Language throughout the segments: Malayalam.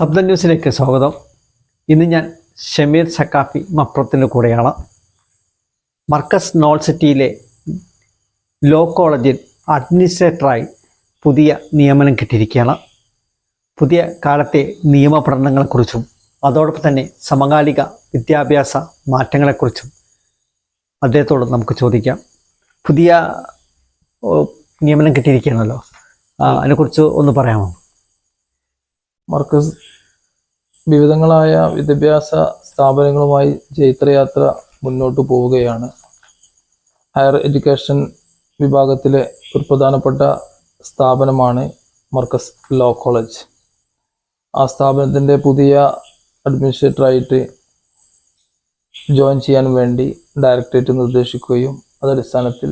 ശബ്ദ ന്യൂസിലേക്ക് സ്വാഗതം. ഇന്ന് ഞാൻ ഷമീർ സക്കാഫി മപ്രത്തിന്റെ കൂടെയാണ്. മർക്കസ് നോൾ സിറ്റിയിലെ ലോ കോളേജിൽ അഡ്മിനിസ്ട്രേറ്ററായി പുതിയ നിയമനം കിട്ടിയിരിക്കുകയാണ്. പുതിയ കാലത്തെ നിയമ പഠനങ്ങളെക്കുറിച്ചും അതോടൊപ്പം തന്നെ സമകാലിക വിദ്യാഭ്യാസ മാറ്റങ്ങളെക്കുറിച്ചും അദ്ദേഹത്തോട് നമുക്ക് ചോദിക്കാം. പുതിയ നിയമനം കിട്ടിയിരിക്കുകയാണല്ലോ. അതിനെക്കുറിച്ച് ഒന്ന് പറയാമോ? മർക്കസ് വിവിധങ്ങളായ വിദ്യാഭ്യാസ സ്ഥാപനങ്ങളുമായി ചൈത്രയാത്ര മുന്നോട്ട് പോവുകയാണ്. ഹയർ എഡ്യൂക്കേഷൻ വിഭാഗത്തിലെ ഒരു പ്രധാനപ്പെട്ട സ്ഥാപനമാണ് മർക്കസ് ലോ കോളേജ്. ആ സ്ഥാപനത്തിന്റെ പുതിയ അഡ്മിനിസ്ട്രേറ്ററായിട്ട് ജോയിൻ ചെയ്യാൻ വേണ്ടി ഡയറക്ടറേറ്റ് നിർദ്ദേശിക്കുകയും അതടിസ്ഥാനത്തിൽ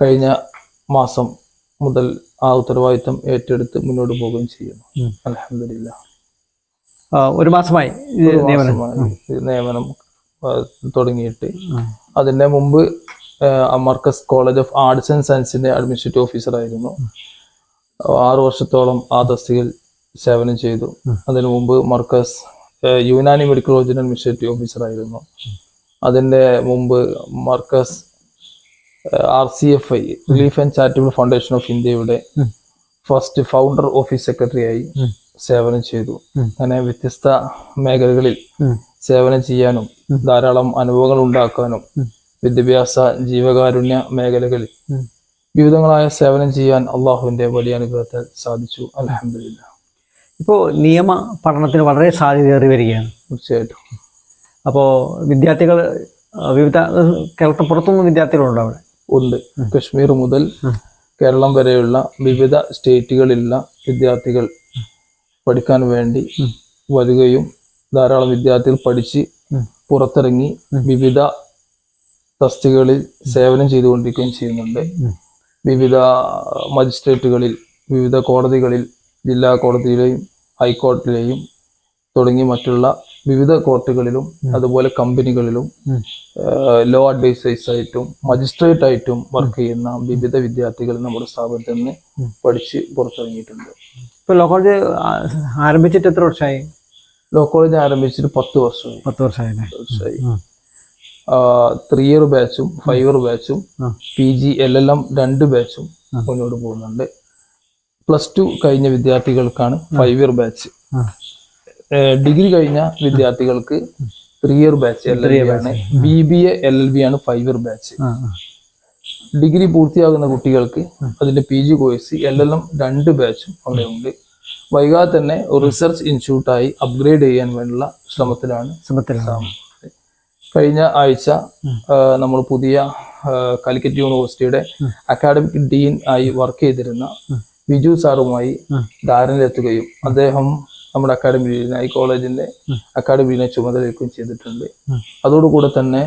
കഴിഞ്ഞ മാസം മുതൽ ആ ഉത്തരവാദിത്വം ഏറ്റെടുത്ത് മുന്നോട്ട് പോവുകയും ചെയ്യുന്നു. അലഹമില്ല ഒരു മാസമായി നിയമനം. തുടങ്ങിയിട്ട്. അതിന്റെ മുമ്പ് Markaz college of arts and സയൻസിന്റെ അഡ്മിനിസ്ട്രേറ്റീവ് ഓഫീസർ ആയിരുന്നു. ആറു വർഷത്തോളം ആ തസ്തികയിൽ സേവനം ചെയ്തു. അതിനു മുമ്പ് മർക്കസ് യുനാനി മെഡിക്കൽ കോളേജിന്റെ അഡ്മിനിസ്ട്രേറ്റീവ് ഓഫീസർ ആയിരുന്നു. അതിന്റെ മുമ്പ് Markaz R C F I relief and charitable foundation of ഇന്ത്യയുടെ ഫസ്റ്റ് ഫൗണ്ടർ ഓഫീസ് സെക്രട്ടറി ആയി സേവനം ചെയ്തു. അങ്ങനെ വ്യത്യസ്ത മേഖലകളിൽ സേവനം ചെയ്യാനും ധാരാളം അനുഭവങ്ങൾ ഉണ്ടാക്കാനും. വിദ്യാഭ്യാസ ജീവകാരുണ്യ മേഖലകളിൽ. വിവിധങ്ങളായ സേവനം ചെയ്യാൻ അള്ളാഹുവിന്റെ വലിയ അനുഗ്രഹത്താൽ സാധിച്ചു. അലഹമില്ല ഇപ്പോ നിയമ പഠനത്തിന് വളരെ സാധ്യതയേറി വരികയാണ്. തീർച്ചയായിട്ടും. അപ്പോൾ വിദ്യാർത്ഥികൾ വിവിധ കേരളത്തിന് പുറത്തുനിന്ന് വിദ്യാർത്ഥികളുണ്ട് അവിടെ? ഉണ്ട്. കശ്മീർ മുതൽ കേരളം വരെയുള്ള വിവിധ സ്റ്റേറ്റുകളിലുള്ള വിദ്യാർത്ഥികൾ പഠിക്കാൻ വേണ്ടി വരികയും ധാരാളം വിദ്യാർത്ഥികൾ പഠിച്ച് പുറത്തിറങ്ങി വിവിധ തസ്തികകളിൽ സേവനം ചെയ്തുകൊണ്ടിരിക്കുകയും ചെയ്യുന്നുണ്ട്. വിവിധ മജിസ്ട്രേറ്റുകളിൽ വിവിധ കോടതികളിൽ ജില്ലാ കോടതിയിലെയും ഹൈക്കോടതിയിലെയും തുടങ്ങി മറ്റുള്ള വിവിധ കോർട്ടുകളിലും അതുപോലെ കമ്പനികളിലും ലോ അഡ്വൈസേഴ്സ് ആയിട്ടും മജിസ്ട്രേറ്റ് ആയിട്ടും വർക്ക് ചെയ്യുന്ന വിവിധ വിദ്യാർത്ഥികൾ നമ്മുടെ സ്ഥാപനത്തിൽ നിന്ന്. പഠിച്ച് പുറത്തിറങ്ങിയിട്ടുണ്ട്. ഇപ്പോൾ ലോ കോളേജ് ആരംഭിച്ചിട്ട് എത്ര വർഷമായി? ലോ കോളേജ് ആരംഭിച്ചിട്ട് പത്ത് വർഷമായി. പത്ത് വർഷമായി. ത്രീ ഇയർ ബാച്ചും five year ബാച്ചും. P G L L M രണ്ട് ബാച്ചും. മുന്നോട്ട് പോകുന്നുണ്ട്. പ്ലസ് ടു കഴിഞ്ഞ വിദ്യാർത്ഥികൾക്കാണ് ഫൈവ് ഇയർ ബാച്ച്. ഡിഗ്രി കഴിഞ്ഞ വിദ്യാർത്ഥികൾക്ക് three year batch L L B ആണ്. B B A L L B ആണ് ഫൈവ് ഇയർ ബാച്ച്. ഡിഗ്രി പൂർത്തിയാകുന്ന കുട്ടികൾക്ക് അതിന്റെ P G course L L M രണ്ട് ബാച്ചും അവിടെ ഉണ്ട് വൈകാതെ തന്നെ റിസർച്ച് ഇൻസ്റ്റിറ്റ്യൂട്ടായി അപ്ഗ്രേഡ് ചെയ്യാൻ വേണ്ടിയുള്ള ശ്രമത്തിലാണ് ശ്രമത്തിലാണ്. കഴിഞ്ഞ ആഴ്ച നമ്മൾ പുതിയ കാലിക്കറ്റ് യൂണിവേഴ്സിറ്റിയുടെ അക്കാഡമിക് ഡീൻ ആയി വർക്ക് ചെയ്തിരുന്ന ബിജു സാറുമായി. ധാരണയിലെത്തുകയും അദ്ദേഹം നമ്മുടെ അക്കാഡമി ഐ കോളേജിന്റെ അക്കാഡമിയിലെ ചുമതലയൊക്കെ ചുമതലയേൽക്കുകയും ചെയ്തിട്ടുണ്ട്. അതോടുകൂടെ തന്നെ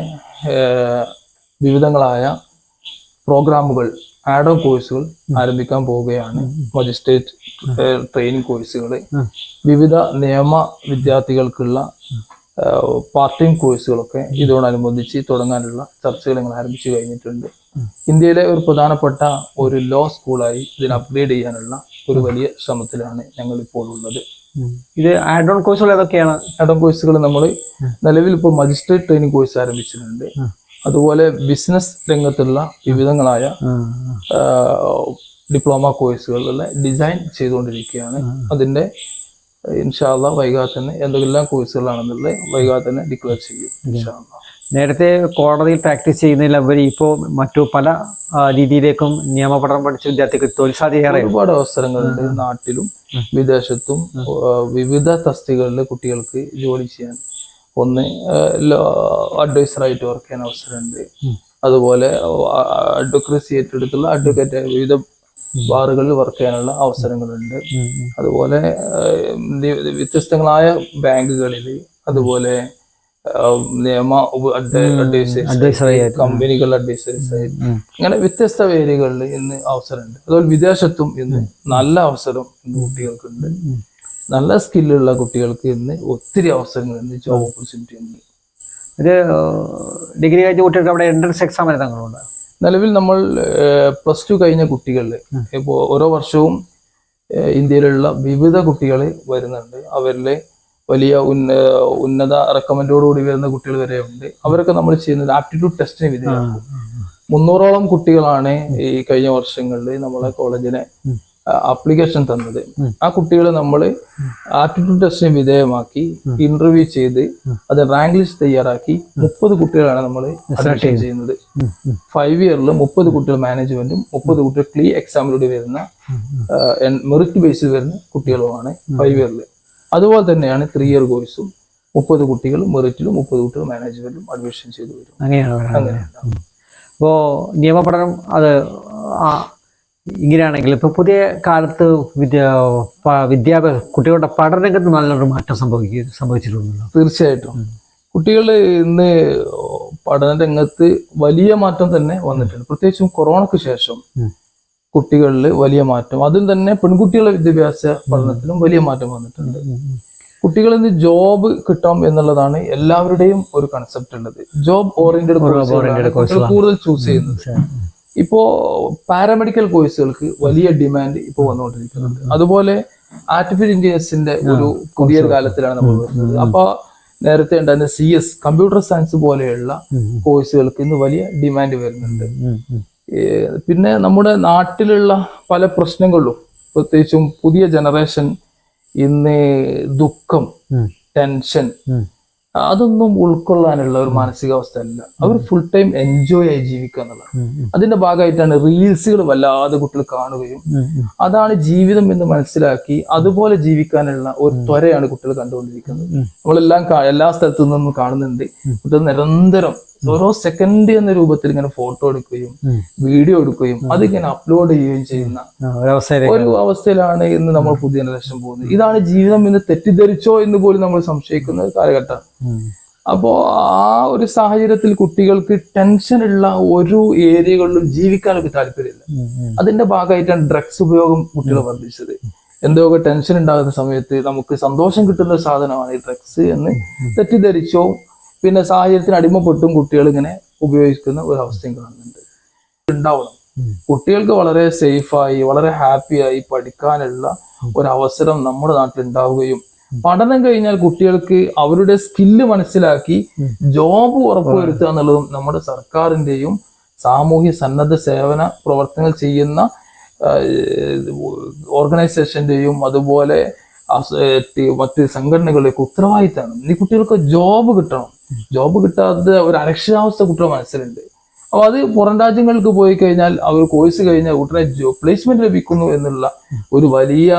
വിവിധങ്ങളായ പ്രോഗ്രാമുകൾ ആഡ് ഓൺ കോഴ്സുകൾ ആരംഭിക്കാൻ പോവുകയാണ്. മജിസ്ട്രേറ്റ് ട്രെയിനിങ് കോഴ്സുകൾ വിവിധ നിയമ വിദ്യാർത്ഥികൾക്കുള്ള പാർട്ട് ടൈം കോഴ്സുകളൊക്കെ ഇതോടനുബന്ധിച്ച് തുടങ്ങാനുള്ള ചർച്ചകൾ ഞങ്ങൾ ആരംഭിച്ചു കഴിഞ്ഞിട്ടുണ്ട്. ഇന്ത്യയിലെ ഒരു പ്രധാനപ്പെട്ട ഒരു ലോ സ്കൂളായി ഇതിനെ അപ്ഗ്രേഡ് ചെയ്യാനുള്ള ഒരു വലിയ ശ്രമത്തിലാണ് ഞങ്ങൾ ഇപ്പോൾ ഉള്ളത്. ഇത് ആഡ് ഓൺ കോഴ്സുകൾ ഏതൊക്കെയാണ്? ആഡ് ഓൺ കോഴ്സുകൾ നമ്മൾ നിലവിൽ ഇപ്പോൾ മജിസ്ട്രേറ്റ് ട്രെയിനിങ് കോഴ്സ് ആരംഭിച്ചിട്ടുണ്ട്. അതുപോലെ ബിസിനസ് രംഗത്തുള്ള വിവിധങ്ങളായ. ഡിപ്ലോമ കോഴ്സുകളിലെ ഡിസൈൻ ചെയ്തുകൊണ്ടിരിക്കുകയാണ്. അതിന്റെ ഇൻഷാല്ല വൈകാതെ തന്നെ എന്തെല്ലാം കോഴ്സുകളാണെന്നുള്ളത് വൈകാതെ തന്നെ ഡിക്ലെയർ ചെയ്യും ഇൻഷാല്ല നേരത്തെ കോടതിയിൽ പ്രാക്ടീസ് ചെയ്യുന്നതിലുപരി ഇപ്പോൾ മറ്റു പല രീതിയിലേക്കും നിയമപഠനം പഠിച്ച വിദ്യാർത്ഥിക്ക് തൊഴിൽ സാധ്യതയേറെ ഒരുപാട് അവസരങ്ങളുണ്ട് നാട്ടിലും വിദേശത്തും വിവിധ തസ്തികകളിലെ കുട്ടികൾക്ക് ജോലി ചെയ്യാൻ. ഒന്ന് അഡ്വൈസറായിട്ട് വർക്ക് ചെയ്യാൻ അവസരമുണ്ട്. അതുപോലെ അഡ്വക്കറസി ഏറ്റെടുത്തുള്ള അഡ്വക്കേറ്റ് വിവിധ ബാറുകളിൽ വർക്ക് ചെയ്യാനുള്ള അവസരങ്ങളുണ്ട്. അതുപോലെ വ്യത്യസ്തങ്ങളായ ബാങ്കുകളിൽ അതുപോലെ നിയമ അഡ്വൈസറി കമ്പനികളുടെ ഉം. അങ്ങനെ വ്യത്യസ്ത വേദികളിൽ ഇന്ന് അവസരമുണ്ട്. അതുപോലെ വിദേശത്തും ഇന്ന് നല്ല അവസരം ഇന്ന് കുട്ടികൾക്കുണ്ട്. നല്ല സ്കില്ലുള്ള കുട്ടികൾക്ക് ഇന്ന് ഒത്തിരി അവസരങ്ങൾ ഇന്ന് ജോബ് ഓപ്പർച്യൂണിറ്റി ഉണ്ട്. ഒരു ഡിഗ്രി കഴിഞ്ഞ കുട്ടികൾക്ക് അവിടെ എൻട്രൻസ് എക്സാം എഴുതാങ്ങളുണ്ട് നിലവിൽ നമ്മൾ പ്ലസ് ടു കഴിഞ്ഞ കുട്ടികളിൽ ഇപ്പോൾ ഓരോ വർഷവും ഇന്ത്യയിലുള്ള വിവിധ കുട്ടികൾ വരുന്നുണ്ട്. അവരിലെ വലിയ ഉന്ന ഉന്നത റെക്കമെൻഡോടുകൂടി വരുന്ന കുട്ടികൾ വരെ ഉണ്ട്. അവരൊക്കെ നമ്മൾ ചെയ്യുന്നത് ആപ്റ്റിറ്റ്യൂഡ് ടെസ്റ്റിന് വിധേയമാക്കും. മുന്നൂറോളം കുട്ടികളാണ് ഈ കഴിഞ്ഞ വർഷങ്ങളിൽ നമ്മളെ കോളേജിനെ ആപ്ലിക്കേഷൻ തന്നത്. ആ കുട്ടികളെ നമ്മൾ ആപ്റ്റിറ്റ്യൂഡ് ടെസ്റ്റിന് വിധേയമാക്കി ഇന്റർവ്യൂ ചെയ്ത് അത് റാങ്ക് ലിസ്റ്റ് തയ്യാറാക്കി മുപ്പത് കുട്ടികളാണ് നമ്മൾ അഡ്മിഷൻ ചെയ്യുന്നത്. ഫൈവ് ഇയറിൽ മുപ്പത് കുട്ടികൾ മാനേജ്മെന്റും മുപ്പത് കുട്ടികൾ ക്ലീ എക്സാമിലൂടെ വരുന്ന മെറിറ്റ് ബേസിൽ വരുന്ന കുട്ടികളുമാണ് ഫൈവ് ഇയറിൽ അതുപോലെ തന്നെയാണ് ത്രീ ഇയർ കോഴ്സും മുപ്പത് കുട്ടികൾ മെറിറ്റിലും മുപ്പത് കുട്ടികൾ മാനേജ്മെന്റിലും അഡ്മിഷൻ ചെയ്തു വരും. അങ്ങനെയാണ് അപ്പോ അപ്പോൾ നിയമപഠനം അത് ഇങ്ങനെയാണെങ്കിൽ ഇപ്പോൾ പുതിയ കാലത്ത് വിദ്യ വിദ്യാഭ്യാസ കുട്ടികളുടെ പഠനരംഗത്ത് നല്ലൊരു മാറ്റം സംഭവിക്കുക സംഭവിച്ചിട്ടുണ്ടല്ലോ. തീർച്ചയായിട്ടും. കുട്ടികൾ ഇന്ന് പഠന രംഗത്ത് വലിയ മാറ്റം തന്നെ വന്നിട്ടുണ്ട്. പ്രത്യേകിച്ചും കൊറോണയ്ക്ക് ശേഷം. കുട്ടികളിൽ വലിയ മാറ്റം. അതിൽ തന്നെ പെൺകുട്ടികളുടെ വിദ്യാഭ്യാസ പഠനത്തിലും വലിയ മാറ്റം വന്നിട്ടുണ്ട്. കുട്ടികളിൽ നിന്ന് ജോബ് കിട്ടാം എന്നുള്ളതാണ് എല്ലാവരുടെയും ഒരു കൺസെപ്റ്റ് ഉള്ളത്. ജോബ് ഓറിയന്റഡ് കോഴ്സുകൾ കൂടുതൽ ചൂസ് ചെയ്യുന്നത്. ഇപ്പോ പാരാമെഡിക്കൽ കോഴ്സുകൾക്ക് വലിയ ഡിമാൻഡ് ഇപ്പോൾ വന്നുകൊണ്ടിരിക്കുന്നുണ്ട്. അതുപോലെ ആർട്ടിഫിഷ്യൽ ഇന്റലിജൻസിന്റെ ഒരു പുതിയ കാലത്തിലാണ് നമ്മൾ വരുന്നത്. അപ്പൊ നേരത്തെ ഉണ്ടായിരുന്ന സി എസ് കമ്പ്യൂട്ടർ സയൻസ് പോലെയുള്ള കോഴ്സുകൾക്ക് ഇന്ന് വലിയ ഡിമാൻഡ് വരുന്നുണ്ട്. പിന്നെ നമ്മുടെ നാട്ടിലുള്ള പല പ്രശ്നങ്ങളും പ്രത്യേകിച്ചും പുതിയ ജനറേഷൻ ഇന്ന് ദുഃഖം ടെൻഷൻ അതൊന്നും ഉൾക്കൊള്ളാനുള്ള ഒരു മാനസികാവസ്ഥ അല്ല അവർ ഫുൾ ടൈം എൻജോയ് ആയി ജീവിക്കുക എന്നുള്ളതാണ്. അതിന്റെ ഭാഗമായിട്ടാണ് റീൽസുകൾ വല്ലാതെ കുട്ടികൾ കാണുകയും അതാണ് ജീവിതം എന്ന് മനസ്സിലാക്കി അതുപോലെ ജീവിക്കാനുള്ള ഒരു ത്വരയാണ് കുട്ടികൾ കണ്ടുകൊണ്ടിരിക്കുന്നത്. നമ്മളെല്ലാം എല്ലാ സ്ഥലത്തു നിന്നും കാണുന്നുണ്ട്. കുട്ടികൾ നിരന്തരം ഓരോ സെക്കൻഡ് എന്ന രൂപത്തിൽ ഇങ്ങനെ ഫോട്ടോ എടുക്കുകയും വീഡിയോ എടുക്കുകയും അതിങ്ങനെ അപ്ലോഡ് ചെയ്യുകയും ചെയ്യുന്ന ഒരു അവസ്ഥയിലാണ് ഇന്ന് നമ്മൾ പുതിയ ജനറേഷൻ പോകുന്നത്. ഇതാണ് ജീവിതം ഇന്ന് തെറ്റിദ്ധരിച്ചോ എന്ന് പോലും നമ്മൾ സംശയിക്കുന്ന ഒരു കാലഘട്ടം. അപ്പോ ആ ഒരു സാഹചര്യത്തിൽ കുട്ടികൾക്ക് ടെൻഷൻ ഉള്ള ഒരു ഏരിയകളിലും ജീവിക്കാൻ ഒരു താല്പര്യമില്ല അതിന്റെ ഭാഗമായിട്ടാണ് ഡ്രഗ്സ് ഉപയോഗം കുട്ടികൾ വർദ്ധിച്ചത്. എന്തൊക്കെ ടെൻഷൻ ഉണ്ടാകുന്ന സമയത്ത് നമുക്ക് സന്തോഷം കിട്ടുന്ന ഒരു സാധനമാണ് ഈ ഡ്രഗ്സ് എന്ന് തെറ്റിദ്ധരിച്ചോ പിന്നെ സാഹചര്യത്തിന് അടിമപ്പെട്ടും കുട്ടികൾ ഇങ്ങനെ ഉപയോഗിക്കുന്ന ഒരു അവസ്ഥയും കാണുന്നുണ്ട്. ഉണ്ടാവണം. കുട്ടികൾക്ക് വളരെ സേഫായി വളരെ ഹാപ്പിയായി പഠിക്കാനുള്ള ഒരു അവസരം നമ്മുടെ നാട്ടിൽ ഉണ്ടാവുകയും പഠനം കഴിഞ്ഞാൽ കുട്ടികൾക്ക് അവരുടെ സ്കില്ല് മനസ്സിലാക്കി ജോബ് ഉറപ്പുവരുത്തുക എന്നുള്ളതും നമ്മുടെ സർക്കാരിന്റെയും സാമൂഹ്യ സന്നദ്ധ സേവന പ്രവർത്തനങ്ങൾ ചെയ്യുന്ന ഓർഗനൈസേഷന്റെയും അതുപോലെ മറ്റ് സംഘടനകളുടെയൊക്കെ ഉത്തരവാദിത്തമാണ്. ഈ കുട്ടികൾക്ക് ജോബ് കിട്ടണം. ജോബ് കിട്ടാത്ത ഒരു അരക്ഷിതാവസ്ഥ കുട്ടികളുടെ മനസ്സിലുണ്ട്. അപ്പൊ അത് പുറം രാജ്യങ്ങൾക്ക് പോയി കഴിഞ്ഞാൽ അവർ കോഴ്സ് കഴിഞ്ഞാൽ ഉടനെ പ്ലേസ്മെന്റ് ലഭിക്കുന്നു എന്നുള്ള ഒരു വലിയ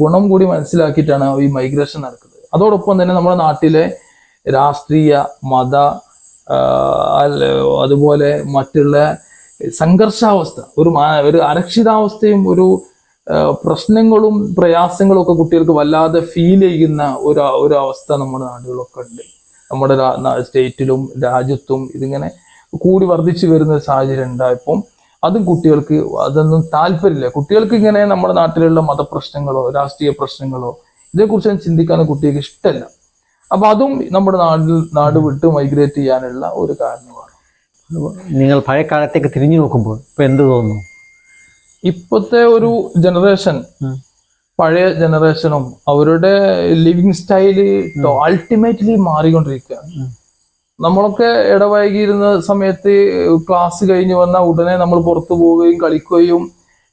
ഗുണം കൂടി മനസ്സിലാക്കിയിട്ടാണ് ഈ മൈഗ്രേഷൻ നടക്കുന്നത്. അതോടൊപ്പം തന്നെ നമ്മുടെ നാട്ടിലെ രാഷ്ട്രീയ മത അതുപോലെ മറ്റുള്ള സംഘർഷാവസ്ഥ ഒരു ഒരു അരക്ഷിതാവസ്ഥയും ഒരു പ്രശ്നങ്ങളും പ്രയാസങ്ങളും ഒക്കെ കുട്ടികൾക്ക് വല്ലാതെ ഫീൽ ചെയ്യുന്ന ഒരു ഒരു അവസ്ഥ നമ്മുടെ നാടുകളൊക്കെ ഉണ്ട്. നമ്മുടെ സ്റ്റേറ്റിലും രാജ്യത്തും ഇതിങ്ങനെ കൂടി വർദ്ധിച്ചു വരുന്ന ഒരു സാഹചര്യം ഉണ്ടായപ്പം അതും കുട്ടികൾക്ക് അതൊന്നും താല്പര്യമില്ല. കുട്ടികൾക്ക് ഇങ്ങനെ നമ്മുടെ നാട്ടിലുള്ള മതപ്രശ്നങ്ങളോ രാഷ്ട്രീയ പ്രശ്നങ്ങളോ ഇതിനെക്കുറിച്ചൊന്നും ചിന്തിക്കാനും കുട്ടികൾക്ക് ഇഷ്ടമല്ല. അപ്പൊ അതും നമ്മുടെ നാട്ടിൽ നാട് വിട്ട് മൈഗ്രേറ്റ് ചെയ്യാനുള്ള ഒരു കാരണമാണ്. നിങ്ങൾ പഴയ കാലത്തേക്ക് തിരിഞ്ഞു നോക്കുമ്പോൾ ഇപ്പൊ എന്ത് തോന്നുന്നു? ഇപ്പോഴത്തെ ഒരു ജനറേഷൻ പഴയ ജനറേഷനും അവരുടെ ലിവിങ് സ്റ്റൈൽ അൾട്ടിമേറ്റ്ലി മാറിക്കൊണ്ടിരിക്കുകയാണ്. നമ്മളൊക്കെ ഇടവൈകിയിരുന്ന സമയത്ത് ക്ലാസ് കഴിഞ്ഞ് വന്ന ഉടനെ നമ്മൾ പുറത്തു പോവുകയും കളിക്കുകയും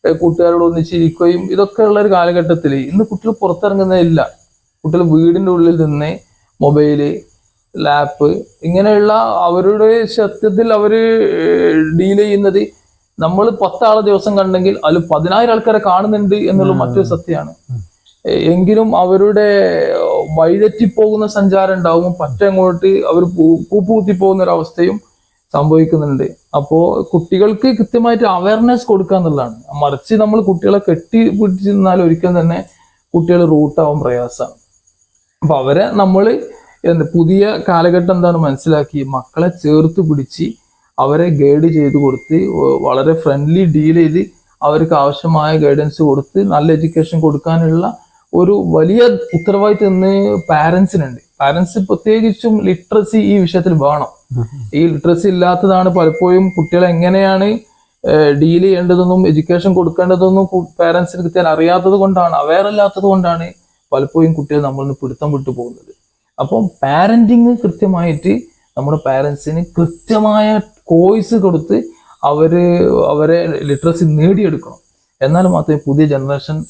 കൂട്ടുകാരോട് ഒന്നിച്ചിരിക്കുകയും ഇതൊക്കെ ഉള്ള ഒരു കാലഘട്ടത്തിൽ ഇന്ന് കുട്ടികൾ പുറത്തിറങ്ങുന്നതില്ല കുട്ടികൾ വീടിന്റെ ഉള്ളിൽ നിന്ന് മൊബൈൽ ലാപ്പ് ഇങ്ങനെയുള്ള അവരുടെ സത്യത്തിൽ അവർ ഡീൽ ചെയ്യുന്നത് നമ്മൾ പത്താളെ ദിവസം കണ്ടെങ്കിൽ അതിൽ പതിനായിരം ആൾക്കാരെ കാണുന്നുണ്ട് എന്നുള്ള മറ്റൊരു സത്യമാണ്. എങ്കിലും അവരുടെ വഴിതെറ്റിപ്പോകുന്ന സഞ്ചാരം ഉണ്ടാവും പറ്റങ്ങോട്ട് അവർ പൂപ്പൂത്തി പോകുന്ന ഒരു അവസ്ഥയും സംഭവിക്കുന്നുണ്ട്. അപ്പോ കുട്ടികൾക്ക് കൃത്യമായിട്ട് അവയർനെസ് കൊടുക്കുക എന്നുള്ളതാണ്. മറിച്ച് നമ്മൾ കുട്ടികളെ കെട്ടി പിടിച്ചിരുന്നാൽ ഒരിക്കലും തന്നെ കുട്ടികൾ റൂട്ടാവാൻ പ്രയാസമാണ്. അപ്പൊ അവരെ നമ്മൾ എന്ത് പുതിയ കാലഘട്ടം എന്താണ് മനസ്സിലാക്കി മക്കളെ ചേർത്ത് പിടിച്ച് അവരെ ഗൈഡ് ചെയ്ത് കൊടുത്ത് വളരെ ഫ്രണ്ട്ലി ഡീൽ ചെയ്ത് അവർക്ക് ആവശ്യമായ ഗൈഡൻസ് കൊടുത്ത് നല്ല എഡ്യൂക്കേഷൻ കൊടുക്കാനുള്ള ഒരു വലിയ ഉത്തരവാദിത്വം ഇന്ന് പാരൻസിനുണ്ട് പാരൻസ് പ്രത്യേകിച്ചും ലിറ്ററസി ഈ വിഷയത്തിൽ വേണം. ഈ ലിറ്ററസി ഇല്ലാത്തതാണ് പലപ്പോഴും കുട്ടികളെ എങ്ങനെയാണ് ഡീൽ ചെയ്യേണ്ടതെന്നും എഡ്യൂക്കേഷൻ കൊടുക്കേണ്ടതെന്നും പാരൻസിന് കൃത്യം അറിയാത്തത് കൊണ്ടാണ് അവയർ അല്ലാത്തത് കൊണ്ടാണ് പലപ്പോഴും കുട്ടികൾ നമ്മളിൽ നിന്ന് പിടുത്തം വിട്ടു പോകുന്നത്. അപ്പം പാരന്റിങ് കൃത്യമായിട്ട് നമ്മുടെ പാരൻസിന് കൃത്യമായ കോഴ്സ് കൊടുത്ത് അവർ അവരെ ലിറ്ററസി നേടിയെടുക്കണം. എന്നാൽ മാത്രമേ പുതിയ ജനറേഷൻ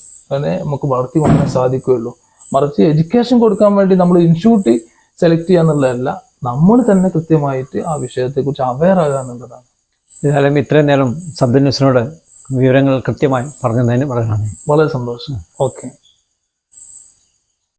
നമുക്ക് വളർത്തി കൊണ്ടുവരാൻ സാധിക്കുകയുള്ളൂ. മറിച്ച് എഡ്യൂക്കേഷൻ കൊടുക്കാൻ വേണ്ടി നമ്മൾ ഇൻസ്റ്റിറ്റ്യൂട്ട് സെലക്ട് ചെയ്യുക എന്നുള്ളതല്ല നമ്മൾ തന്നെ കൃത്യമായിട്ട് ആ വിഷയത്തെക്കുറിച്ച് അവെയർ ആകുക എന്നുള്ളതാണ്. ഏതായാലും ഇത്രയും നേരം ന്യൂസിനോട് വിവരങ്ങൾ കൃത്യമായി പറഞ്ഞു തന്നതിന് വളരെ നന്ദി. വളരെ സന്തോഷം. ഓക്കെ.